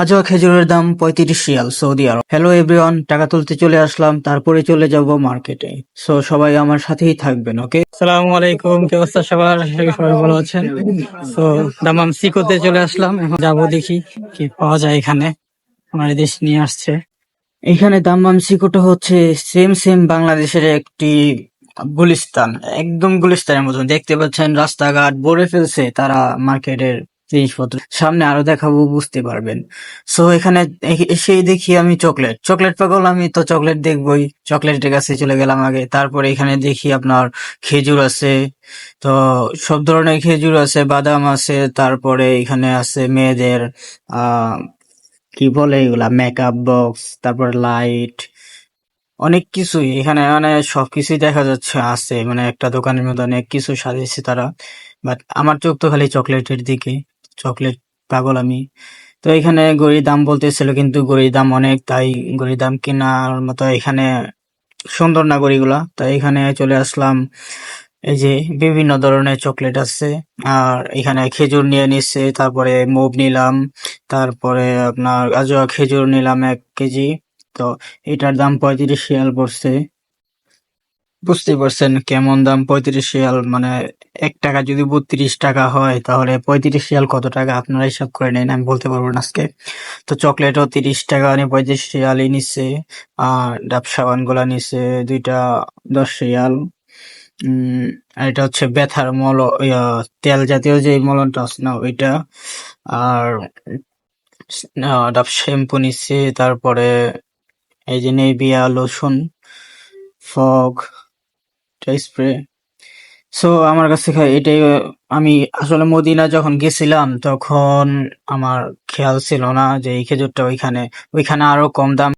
আজও খেজুরের দাম পঁয়ত্রিশ riyal Saudi Arab. Hello everyone টাকা তুলতে চলে আসলাম তারপরে চলে যাব মার্কেটে। সো সবাই আমার সাথেই থাকবেন ওকে আসসালামু আলাইকুম কি অবস্থা সবার? সবাই ভালো আছেন। তো দামাম সিকোতে চলে আসলাম এখন যাব দেখি কি পাওয়া যায় এখানে। আমার দেশ নিয়ে আসছে। এখানে দাম্মাম সিকোটা হচ্ছে সেম সেম বাংলাদেশের একটি গুলিস্তান একদম গুলিস্তানের মতন। দেখতে পাচ্ছেন রাস্তাঘাট ভরে ফেলছে তারা মার্কেটের জিনিসপত্র। সামনে আরও দেখাবো, বুঝতে পারবেন। সো এখানে এসেই দেখি আমি চকলেট। চকলেট পাগল, আমি তো চকলেট দেখবই। চকলেটের কাছে চলে গেলাম আগে। তারপরে এখানে দেখি আপনার খেজুর আছে। তো, সব ধরনের খেজুর আছে, বাদাম আছে। তারপরে এখানে আছে মেয়েদের আহ কি বলে এগুলা? মেকআপ বক্স তারপর লাইট অনেক কিছুই। এখানে মানে সবকিছুই দেখা যাচ্ছে, আছে। মানে একটা দোকানের মধ্যে অনেক কিছু সাজিয়েছে তারা। বাট আমার চোখ তো খালি চকলেটের দিকে। চকলেট পাগল আমি। তো এখানে গড়ির দাম বলতেছিল কিন্তু গড়ির দাম অনেক, তাই গড়ির দাম কেনার মতো এখানে সুন্দর না গড়িগুলা। তাই এখানে চলে আসলাম, এই যে বিভিন্ন ধরনের চকলেট আছে। আর এখানে খেজুর নিয়ে নিচ্ছে তারপরে মুভ নিলাম, তারপরে আপনার আজোয়া খেজুর নিলাম এক কেজি। তো এটার দাম পঁয়ত্রিশ রিয়াল পড়ছে। বুঝতে পারছেন কেমন দাম পঁয়ত্রিশ শিয়াল মানে এক টাকা যদি বত্রিশ টাকা হয়, তাহলে পঁয়ত্রিশ রিয়াল কত টাকা? আপনারা হিসাব করে নেন, আমি বলতে পারব না আজকে। তো চকলেটও তিরিশ টাকা মানে পঁয়ত্রিশ শিয়ালই নিচ্ছে, আর ডাব সাবানগুলা নিচ্ছে দুইটা দশ শিয়াল এটা হচ্ছে ব্যথার মল তেল জাতীয় যে মলমটা আছে না ওইটা, আর ডাব শ্যাম্পু নিচ্ছে, তারপরে এই যে Nivea lotion fog spray so আমার কাছে এটাই আমি আসলে মদিনা যখন গেছিলাম তখন আমার খেয়াল ছিল না যে এই খেজুরটা ওইখানে ওইখানে আরও কম দাম